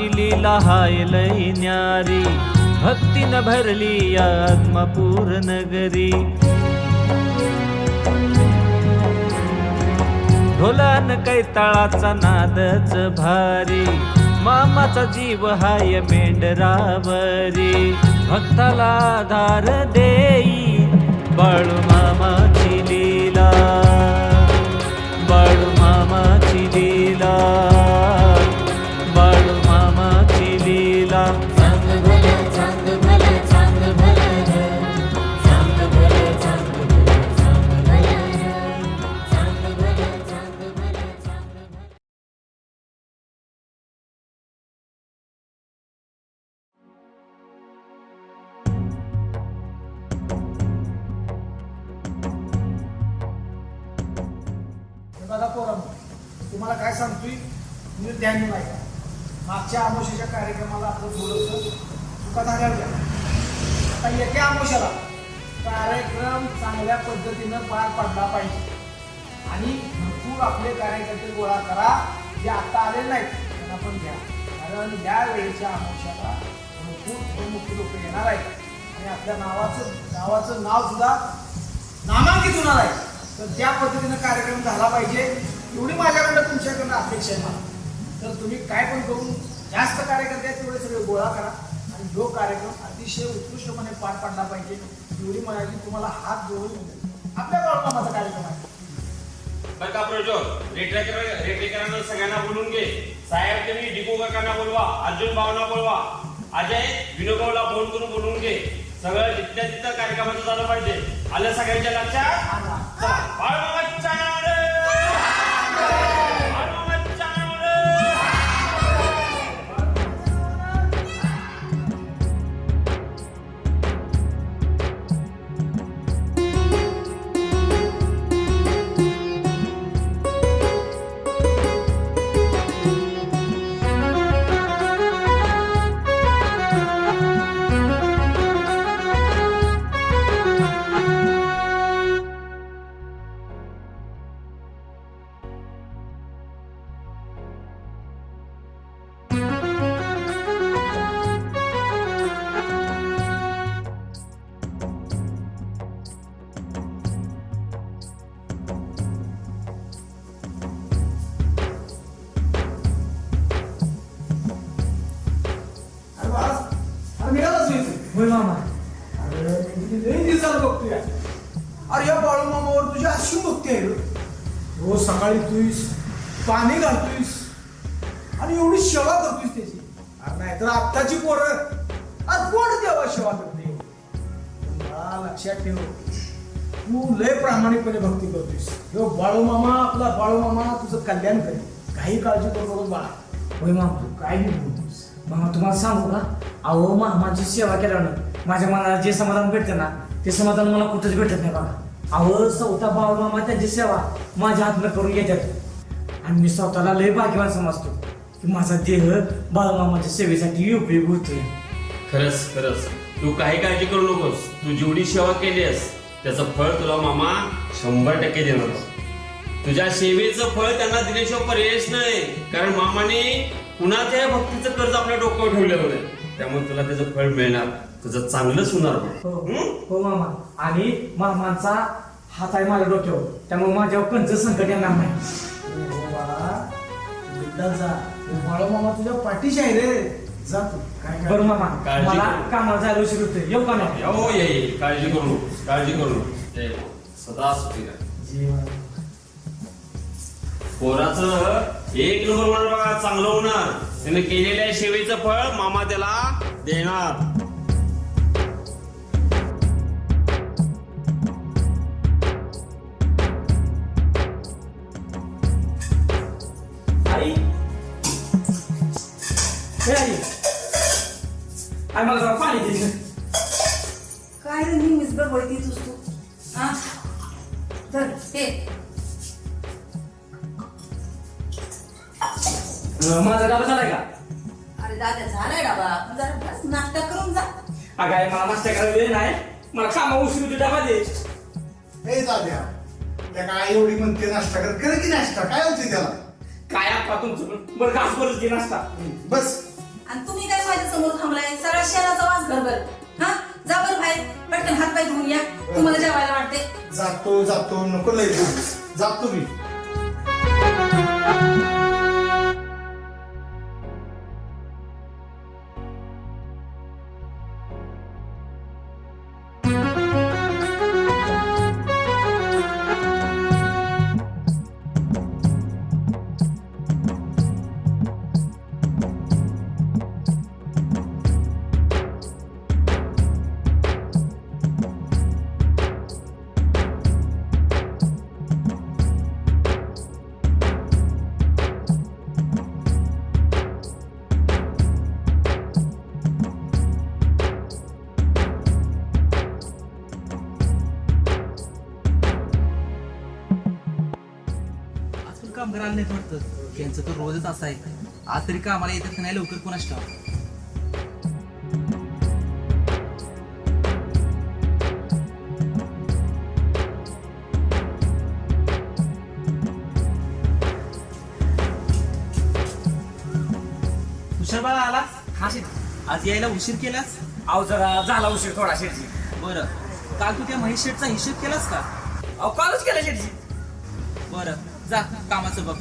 मामाची लीला हाय लई न्यारी. भक्तीनं भरली आत्मपूर नगरी ढोलान कैताळाचा नादच भारी. मामाचा जीव हाय मेंढरावरी. भक्ताला आधार देई बाळू तुम्हाला काय सांगतोय? मी ध्यान नाही. मागच्या आमोशाच्या कार्यक्रमाला आपलं थोडंसं चुका झाल्या आता येत्या आमोशाला कार्यक्रम चांगल्या पद्धतीनं पार पडला पाहिजे. आणि भरपूर आपले कार्यकर्ते गोळा करा जे आता आले नाहीत त्यांना पण घ्या. कारण या वेळेच्या आमोशाला भरपूर प्रमुख लोक येणार आहेत. आणि आपल्या नावाचं नावाचं नाव सुद्धा नामांकित होणार आहे. तर त्या पद्धतीनं कार्यक्रम झाला पाहिजे. एवढी माझ्याकडनं तुमच्याकडनं अपेक्षा आहे मला. तर तुम्ही काय पण करून जास्त कार्यकर्ते आहेत तेवढे सगळे गोळा करा. आणि जो कार्यक्रम अतिशय उत्कृष्टपणे पार पाडला पाहिजे एवढी माझी तुम्हाला हात जोडून आपल्या बाळकामाचा कार्यक्रम आहे. बरं का रेटरेकर रेटरेकरांना सगळ्यांना बोलून घे. साहेब तुम्ही डिपो काकांना बोलवा अर्जुन भावना बोलवा. अजय विनोभाऊला फोन करून बोलून घे. सगळं जिथल्या तिथं कार्यक्रमाचं झालं पाहिजे. आलं सगळ्यांच्या लक्षात? होय मामा अरे किती लई दिवसाला बघतोय. अरे या बाळू मामावर तुझी अशी भक्ती आहे रे. रोज सकाळी तुईस पाणी घालतोयस. आणि एवढी सेवा करतोयस त्याची. अरे नाहीतर आत्ताची पोरं. आज कोण देवा सेवा करते. मला लक्षात ठेव. तू लय प्रामाणिकपणे भक्ती करतोयस. हो बाळू मामा आपला बाळू मामा तुझं कल्याण करेल काही काळजी करू नको बाळा. होय मामा तू काय नाही बोलतोस मामा तुम्हाला सांगू का? अहो मामाची सेवा केल्यानं माझ्या मनाला जे समाधान भेटतं ना ते समाधान मला कुठंच भेटत नाही बघा. अहो स्वतः बाबा मामा त्यांची सेवा माझ्या हातनं करून घेतात. आणि मी स्वतःला लय भाग्यवान समजतो की माझा देह बाळमामाच्या सेवेसाठी उपयोग होतोय. खरंच खरंच. तू काही काळजी करू नकोस. तू जेवढी सेवा केली आहेस त्याचं फळ तुला मामा शंभर टक्के देणार तुझ्या सेवेचं फळ त्यांना दिल्याशिवाय पर्यायच नाही. कारण मामाने कुणाच्या भक्तीचं कर्ज आपल्या डोक्यावर ठेवलं होतं त्यामुळे तुला त्याचं फळ मिळणार तुझं चांगलंच होणार बघ. हो हं? हो मामा. आणि मामांचा हात आहे माझ्या डोक्यावर. त्यामुळे माझ्यावर कंच संकट येणार नाही. हो बाळा तो बाळू मामा तुझ्या पाठीशी आहे रे. जा तू. काय काय बरं मामा. काळजी मला करू. कामाला जायला उशीर होतोय. येऊ का नाही? हो ये ये. काळजी करू काळजी करू हो. सदा सुखी राहा. पोराचं एक नंबर होणार बघा. चांगलं होणार. त्याने केलेल्या सेवेचं फळ मामा त्याला देणार. आई. हे आई. आई मला जरा पाणी दे. काय रे नेहमीच बडबडतीच तू. हा? धर हे माझा डबा झालाय का? अरे दादा झालाय डाबा. तू जरा बस नाश्ता करून जा. अगं आई मला नाश्ता करायला वेळ नाही. मला कामा उशीर होती डबा दे. हे दाद्या त्या काय एवढी म्हणते नाश्ता कर कर की नाश्ता? काय होते त्याला? काय आपा तुमचं? पण? बरं घास बरंच घे नाश्ता. बस. आणि तुम्ही काय माझ्यासमोर थांबलाय? सगळ्या शेणाचा वास घरभर. हा? जा बरं बाहेर. पटकन हात पाय धुवून या. तुम्हाला जेवायला वाटते. जातो जातो. नको लय बोलू. जातो मी. नाही वाटतं. त्यांचं तर रोजच असं आहे. आज तरी कामाला येतात का नाही लवकर कोणाच ठाव हुशार बाळा आला हा शेट. आज यायला उशीर केलास? अहो जरा झाला उशीर थोडा शेटजी बरं. काल तू त्या महेश शेठचा हिशोब केलास का? अहो कालच केला शेटजी बरं. जा कामाचं बघ.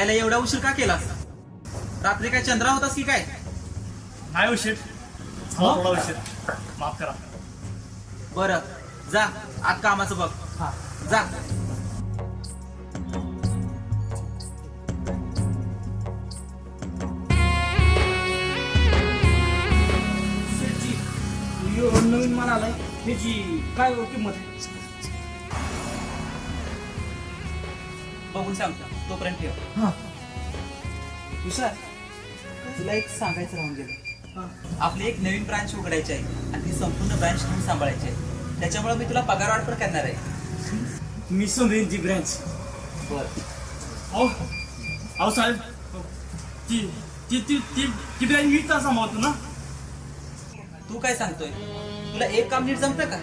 याला एवढा उशीर का केलास रात्री काय चंद्रा होतास की काय? नाही उशीर. झाला थोडा उशीर. माफ करा. बरं. जा आज कामाचं बघ. जा. नवीन माल आलाय. त्याची काय हो किंमत? आहे बघून सांगतो. तोपर्यंत ठेव. हा. तुषार तुला एक सांगायचं राहून गेलं. आपली एक नवीन ब्रांच उघडायची आहे आणि ती संपूर्ण ब्रांच तुम्ही सांभाळायची आहे. त्याच्यामुळे मी तुला पगारवाढ पण करणार आहे. मी समजेन ती ब्रँच बरं. अहो अहो साहेब ती ती ती ती ती सांभाळतो ना? तू काय सांगतोय? तुला एक काम नीट जमतं का?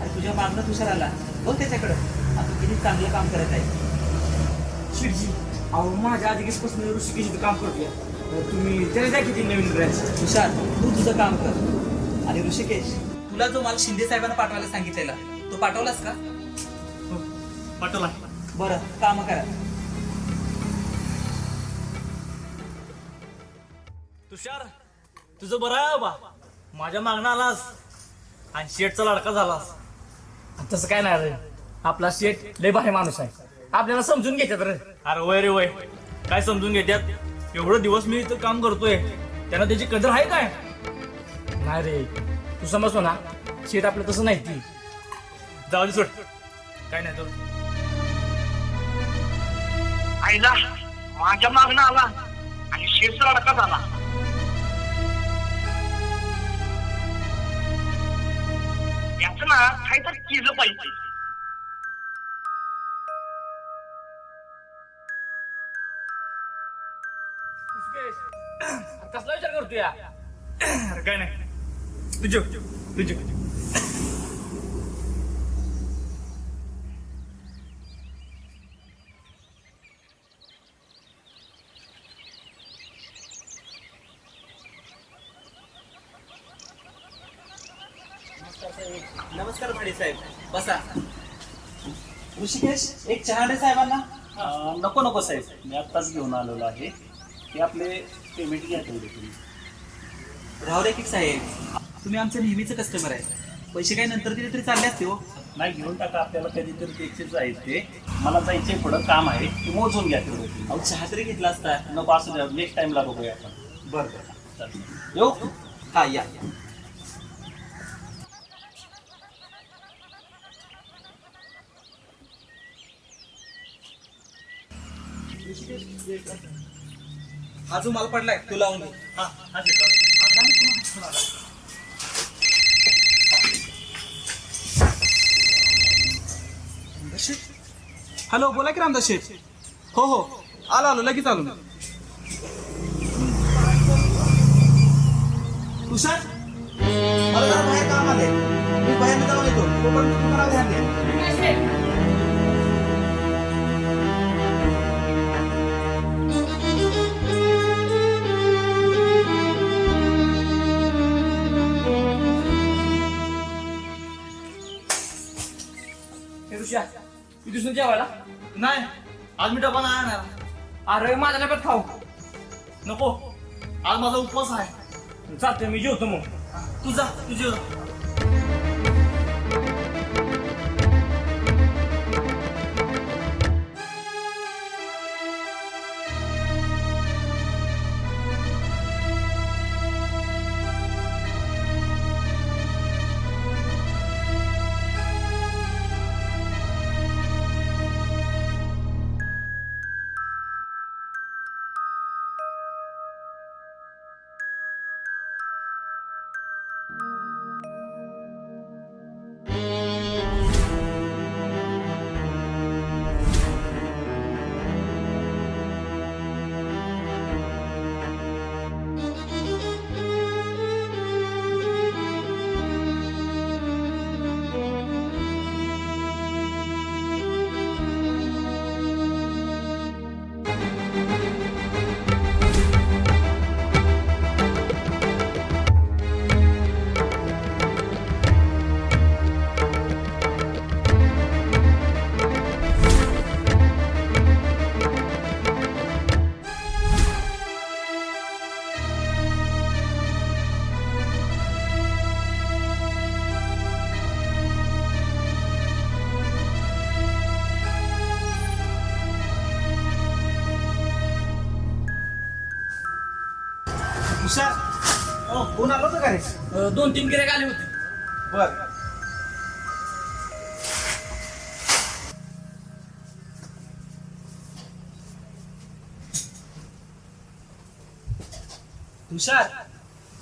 आणि तुझ्या मागणं तुषार आला. बघ त्याच्याकडं. आता किती चांगलं काम करत आहे. शेटजी अहो माझ्या आधीपासून ऋषिकेश काम करतोय. तर तुम्ही त्याला द्या किती नवीन ब्रँच तुषार तू तुझं काम कर. आणि ऋषिकेश तुला जो मला शिंदे साहेबांना पाठवायला सांगितलेला तो पाठवलास का? हो, पाठवला. बरं काम करा. तुषार तुझं बरं आहे बा माझ्या मागणं आलास. आणि शेटचा लडका झालास. तसं काय नाही रे. आपला शेट लय भारी माणूस आहे. आपल्याला समजून घेतात रे. अरे वय रे वय. काय समजून घेत्यात? एवढं दिवस मी इथं काम करतोय. त्यांना त्याची कदर आहे काय? नाही रे. तू समजतो ना शेट आपलं तसं नाही ती. जाऊ दे सोड. काय नाही जाऊ दे. आईला माझ्या मागणं आला आणि शेरचा अडका झाला. याच ना काहीतरी केलं पाहिजे. कसला विचार करतोय या? अरे काय नाही. तुझ्या तुझ्या नमस्कार भाडे साहेब. बसा. ऋषिकेश एक चहाडे साहेबांना? नको नको साहेब. मी आत्ताच घेऊन आलेलो आहे. ते आपले पेमेंट घ्या तेवढे तुम्ही. राहू दे की साहेब. तुम्ही आमचे नेहमीचे कस्टमर आहे पैसे काय नंतर दिले तरी चालले असते हो. नाही घेऊन टाका. आपल्याला कधीतरी द्यायचेच आहेत ते मला जायचे पुढं काम आहे. ते मोजून घ्या तेवढे. तुम्ही अहो चहा तरी घेतला असता. नको असं द्या. नेक्स्ट टाइमला बघूया आपण. बरं बरं. चालेल. येऊ? हा या. या. हा जो माल पडलाय तू लावून घे हा हा शेट, लावा. हॅलो बोला की रामदास शेठ. हो हो. आलो आलो लगेच आलो तुषार? मला जरा बाहेर काम आले मी बाहेर जाऊन येतो. तोपर्यंत तुषा तिथून जेवायला. नाही आज मी डबा नाही आणणार. अरे माझ्या डब्यात खाऊ. नको. आज माझा उपवास आहे. चालतंय मी जेवतो मग. तू जा तू दोन तीन गिऱ्हाईक आले होते. बर. तुषार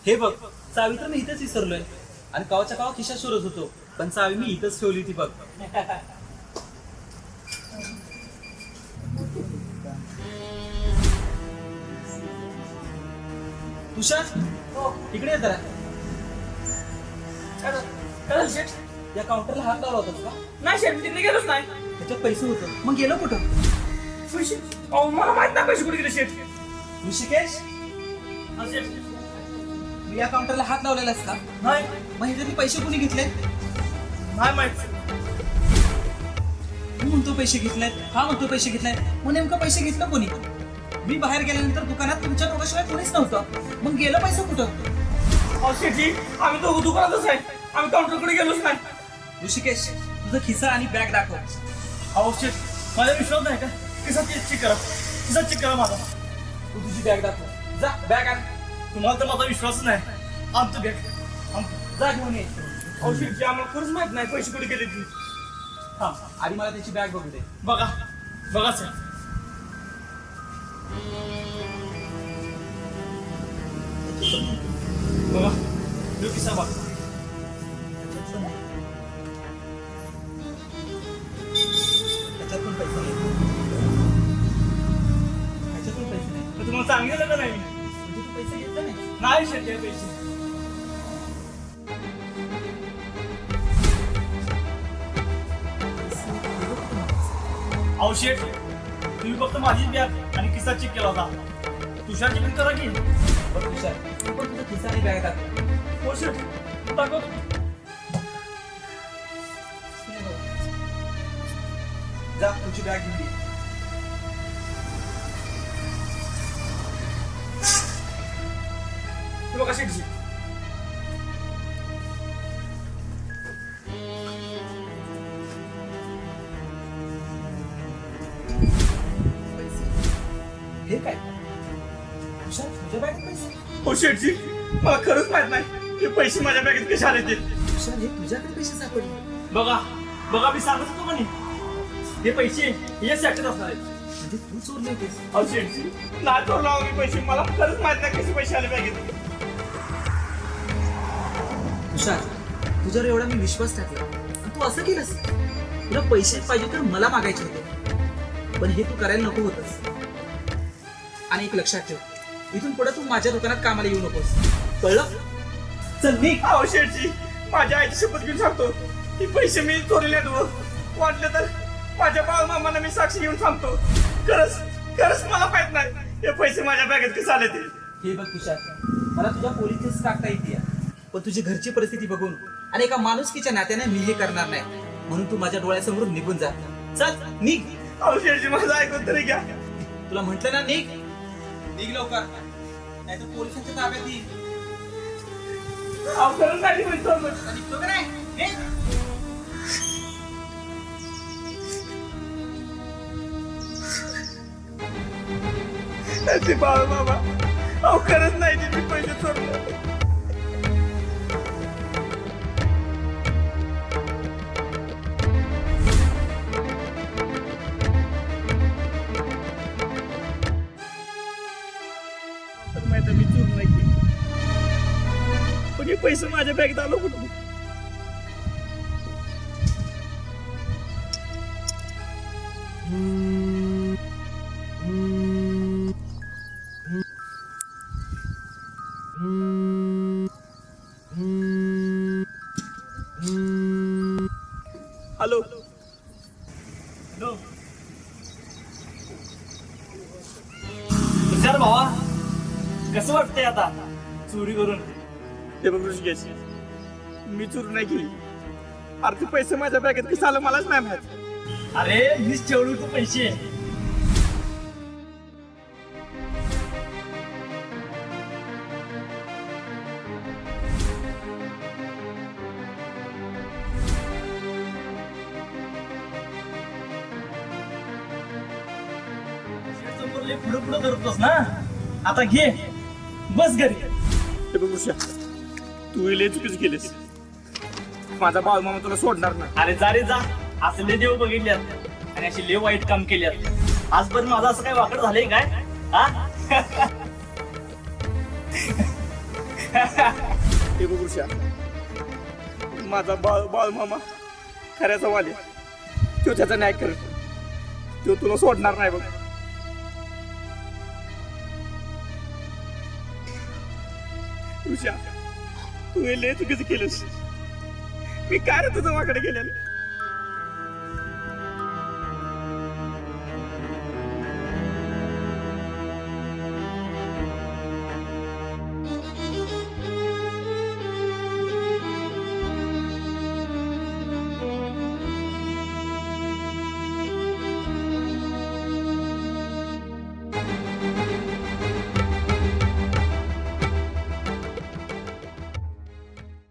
हे बघ चावी तर मी इथेच विसरलोय. आणि कावाच्या कावा खिशात शोधत होतो पण चावी मी इथंच ठेवली होती बघ. तुषार इकडे ये शेट या काउंटरला हात लावला होतास का? नाही शेट मी तिकडे गेलोच नाही. त्याच्यात पैसे होतं. मग गेलं कुठं? पैसे अहो मला माहीत नाही पैसे कुठे गेले शेट ऋषिकेश? हा, शेट मी या काउंटरला हात लावलेलास का? नाही. मग ह्याच्यातले पैसे कोणी घेतले? नाही माहीत. तू म्हणतो पैसे घेतलेत. हा म्हणतो पैसे घेतलेत. मग नेमकं पैसे घेतलं कोणी? मी बाहेर गेल्यानंतर दुकानात तुमच्या दोघांशिवाय कोणीच नव्हतं. मग गेलं पैसे कुठं? अहो शेटजी आम्ही दोघं दुकानातच आहे. आम्ही काउंटरकडे गेलोच नाही. ऋषिकेश तुझं खिसा आणि बॅग दाखव. अहो शेट माझा विश्वास नाही का? किसा चेक करा. किसा चेक करा माझा. तू तुझी बॅग दाखव. जा बॅग आण. तुम्हाला तर माझा विश्वास नाही. आमचं बॅग. जा घेऊन ये. अहो शेटजी आम्हाला खरंच माहीत नाही पैसे कुठे गेले ती. हा आणि मला त्याची बॅग बघू दे. बघा. बघा सर बघा. जो किस्सा बघा. हे पैसे अहो शेट तुम्ही फक्त माझी बॅग आणि किस्सा चेक केला होता. तुषारची पण करा की? बघ तुषार तू पण तुझं खिसा आणि बॅग दाखव हो शेट दाखवतो जा तुझी बॅग घेऊन ये हे बघा शेटजी हे काय? तुझ्या बॅगेत पैसे? हो मला खरंच माहीत नाही. हे पैसे माझ्या बॅगेत कसे आले ते? हे तुझ्याकडे पैसे सापडले. बघा. बघा मी सांगत होतो म्हणे हे पैसे हे सॅक्टर असणार आहेत. म्हणजे तू चोरले अहो शेटजी नाही चोरला हो मी पैसे. मला खरंच माहीत नाही कसे पैसे आले बॅगेत. तुषार तुझ्यावर एवढा मी विश्वास टाकला. तू असं केलंस? तुला पैसे पाहिजे तर मला मागायचे होते. पण हे तू करायला नको होतस. आणि एक लक्षात ठेव इथून पुढे तू माझ्या दुकानात कामाला येऊ नकोस. कळलं? चल निघ अहो शेटजी माझ्या आईची शपथ घेऊन सांगतो. की पैसे मी चोरले व. वाटलं तर माझ्या बाळ मामाला मी साक्षी घेऊन सांगतो खरंच खरंच मला माहीत नाही हे पैसे माझ्या बॅगेत कसे आले ते. हे बघ तुषार मला तुझ्या पोलिसच टाकता येते पण तुझी घरची परिस्थिती बघून आणि एका माणुसकीच्या नात्याने मी हे करणार नाही. म्हणून तू माझ्या डोळ्यासमोरून निघून जा. चल निघ. माझं ऐकून तरी घ्या. तुला म्हंटल ना निघ. निघ लवकर. नाही तर पोलिसांच्या ताब्यात येईल. निघतो का नाही? निघ. माहिती हे पैसे माझ्या बॅगेत आलो कुठून? हॅलो. हॅलो. विचार भावा कसं वाटतंय आता चोरी करून ते बघ ऋषिकेश मी चोरी नाही केली. अरे ते पैसे माझ्या बॅगेत कसं आलं मलाच नाही माहीत. अरे मीच ठेवले तू पैसे. पुढे पुढे करतोस ना. आता घे. बस घरी. ते बघ ऋषा तू लय चुकीच केलीस. माझा बाळ मामा तुला सोडणार ना अरे जा रे जा. असले देव बघितल्यात आणि अशी लय वाईट काम केल्यात आजपर्यंत माझं असं काय वाकड झालंय काय? हा? ते बघ ऋषा माझा बाळ बाळ मामा खऱ्याचा वाले तो त्याचा न्याय कर तो तुला सोडणार नाही बघ. ऋषा तू हे लय चुकीचं केलंस. मी काय रे तुझं वाकडे गेल्याने